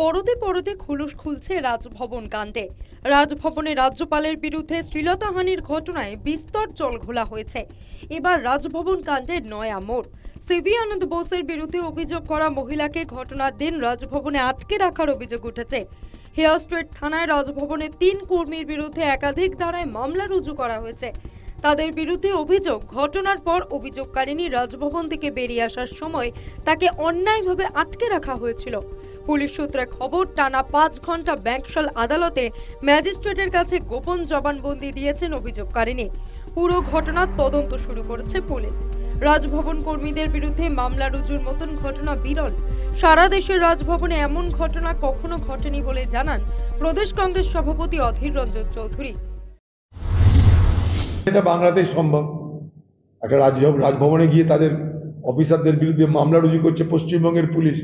পরতে পরতে খোলস খুলছে রাজভবন কাণ্ডে। রাজভবনে রাজ্যপালের বিরুদ্ধে শ্লীলতাহানির ঘটনায় বিস্তর জল ঘোলা হয়েছে। এবার রাজভবন কাণ্ডের নয়া মোড়। সিবি আনন্দ বোসের বিরুদ্ধে অভিযোগ করা মহিলাকে ঘটনার দিন রাজভবনে আটকে রাখার অভিযোগ উঠেছে। হেয়ার স্ট্রিট থানায় রাজভবনে তিন কর্মীর বিরুদ্ধে একাধিক ধারায় মামলা রুজু করা হয়েছে। তাদের বিরুদ্ধে অভিযোগ, ঘটনার পর অভিযোগকারিনী রাজভবন থেকে বেরিয়ে আসার সময় তাকে অন্যায়ভাবে আটকে রাখা হয়েছিল। পুলিশ সূত্রে খবর, টানা পাঁচ ঘণ্টা ব্যাংকশাল আদালতে ম্যাজিস্ট্রেটের কাছে গোপন জবানবন্দি দিয়েছেন অভিযোগকারিনী পুরো ঘটনার তদন্ত শুরু করেছে পুলিশ। রাজভবন কর্মীদের বিরুদ্ধে মামলা রুজুর মতন ঘটনা বিরল। সারা দেশের রাজভবনে এমন ঘটনা কখনো ঘটেনি বলে জানান প্রদেশ কংগ্রেস সভাপতি অধীর রঞ্জন চৌধুরী। এটা বাংলাতেই সম্ভব। একটা রাজভবনে গিয়ে তাদের অফিসারদের বিরুদ্ধে মামলা রুজু করছে পশ্চিমবঙ্গের পুলিশ।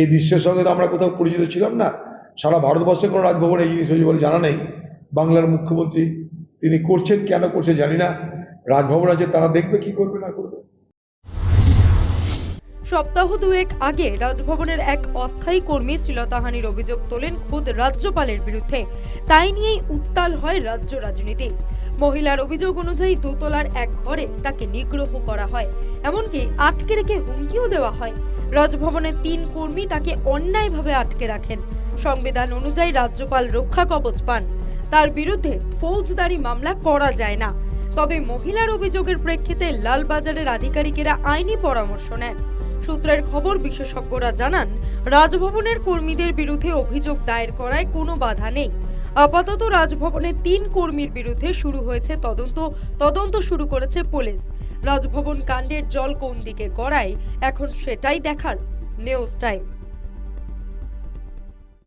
এই দৃশ্যের সঙ্গে তো আমরা কোথাও পরিচিত ছিলাম না। সারা ভারতবর্ষে কোনো রাজভবনে এই জিনিস হয়েছে বলে জানা নেই। বাংলার মুখ্যমন্ত্রী তিনি করছেন, কেন করছেন জানি না। রাজভবন আছে, তারা দেখবে কি করবে, না করবে। সপ্তাহ দুয়েক আগে রাজভবনের এক অস্থায়ী কর্মী শ্লীলতাহানির অভিযোগ তোলেন খোদ রাজ্যপালের বিরুদ্ধে। তাই নিয়েই উত্তাল হয় রাজ্য রাজনীতি। মহিলার অভিযোগ অনুযায়ী দোতলার এক ঘরে তাকে নিগ্রহ করা হয়। এমনকি আটকে রেখে হুমকিও দেওয়া হয়। রাজভবনের তিন কর্মী তাকে অন্যায়ভাবে আটকে রাখেন। সংবিধান অনুযায়ী রাজ্যপাল রক্ষা কবচ পান। তার বিরুদ্ধে ফৌজদারি মামলা করা যায় না। তবে মহিলার অভিযোগের প্রেক্ষিতে লালবাজারের আধিকারিকেরা আইনি পরামর্শ নেন। সূত্রের খবর, বিশেষজ্ঞরা জানান, রাজভবনের কর্মীদের বিরুদ্ধে অভিযোগ দায়ের করায় কোনো বাধা নেই। আপাতত রাজভবনের তিন কর্মীর বিরুদ্ধে শুরু হয়েছে তদন্ত। তদন্ত শুরু করেছে পুলিশ। রাজভবন কাণ্ডের জল কোন দিকে গড়ায়? এখন সেটাই দেখার নিউজ টাইম